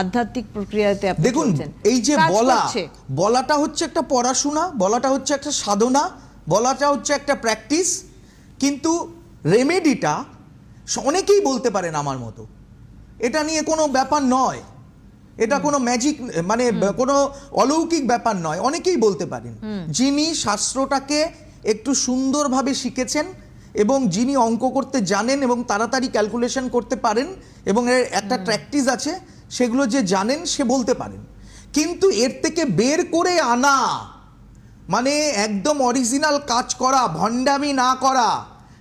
আধ্যাত্মিক প্রক্রিয়াতে আপনি দেখুন এই যে বলা। বলাটা হচ্ছে একটা পড়াশোনা বলাটা হচ্ছে একটা সাধনা বলাটা হচ্ছে একটা প্র্যাকটিস কিন্তু রেমেডিটা অনেকেই বলতে পারেন আমার মতো। এটা নিয়ে কোনো ব্যাপার নয়। এটা কোনো ম্যাজিক মানে কোনো অলৌকিক ব্যাপার নয়। অনেকেই বলতে পারেন। যিনি শাস্ত্রটাকে একটু সুন্দরভাবে শিখেছেন এবং যিনি অঙ্ক করতে জানেন এবং তাড়াতাড়ি ক্যালকুলেশন করতে পারেন এবং এর একটা প্র্যাকটিস আছে সেগুলো যে জানেন সে বলতে পারেন। কিন্তু এর থেকে বের করে আনা মানে একদম অরিজিনাল কাজ করা ভণ্ডামি না করা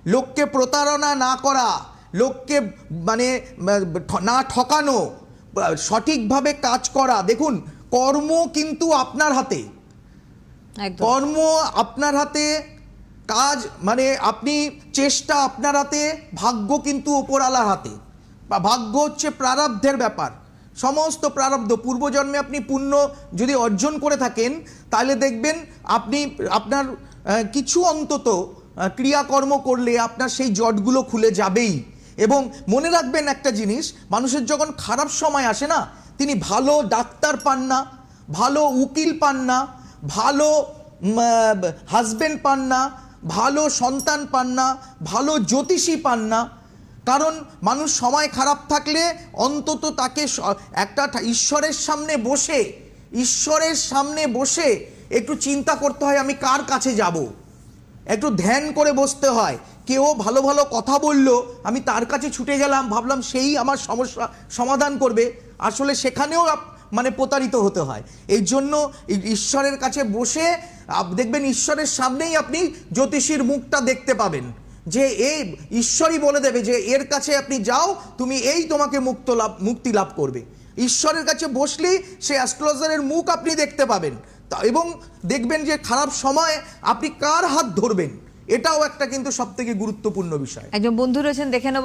লোককে প্রতারণা না করা লোককে মানে না ঠকানো সঠিকভাবে কাজ করা। দেখুন কর্ম কিন্তু আপনার হাতে। কর্ম আপনার হাতে কাজ মানে আপনি চেষ্টা আপনার হাতে ভাগ্য কিন্তু ওপরালার হাতে। বা ভাগ্য হচ্ছে প্রারব্ধের ব্যাপার। সমস্ত প্রারব্ধ পূর্বজন্মে আপনি পুণ্য যদি অর্জন করে থাকেন, তাহলে দেখবেন আপনি, আপনার কিছু অন্তত ক্রিয়াকর্ম করলে আপনার সেই জটগুলো খুলে যাবেই। এবং মনে রাখবেন একটা জিনিস, মানুষের যখন খারাপ সময় আসে না, তিনি ভালো ডাক্তার পান না, ভালো উকিল পান না, ভালো হাজবেন্ড পান না, ভালো সন্তান পান না, ভালো জ্যোতিষী পান না কারণ মানুষ সময় খারাপ থাকলে অন্তত তাকে একটা ঈশ্বরের সামনে বসে, ঈশ্বরের সামনে বসে একটু চিন্তা করতে হয়, আমি কার কাছে যাব? একটু ধ্যান করে বসতে হয়। কেউ ভালো ভালো কথা বলল, আমি তার কাছে ছুটে গেলাম, ভাবলাম সেই আমার সমস্যা সমাধান করবে। আসলে সেখানেও মানে প্রতারিত হতে হয়। এই জন্য ঈশ্বরের কাছে বসে দেখবেন ঈশ্বরের সামনেই আপনি জ্যোতিষীর মুখটা দেখতে পাবেন। যে এই ঈশ্বরই বলে দেবে যে এর কাছে আপনি যাও, তুমি এই তোমাকে মুক্ত লাভ, মুক্তি লাভ করবে। ঈশ্বরের কাছে বসলেই সে অ্যাস্ট্রোলজারের মুখ আপনি দেখতে পাবেন। এবং দেখবেন যে খারাপ সময় আপনি কার হাত ধরবেন? এটাও একটা কিন্তু সব থেকে গুরুত্বপূর্ণ বিষয়। একজন বন্ধু রয়েছেন, দেখে নেব।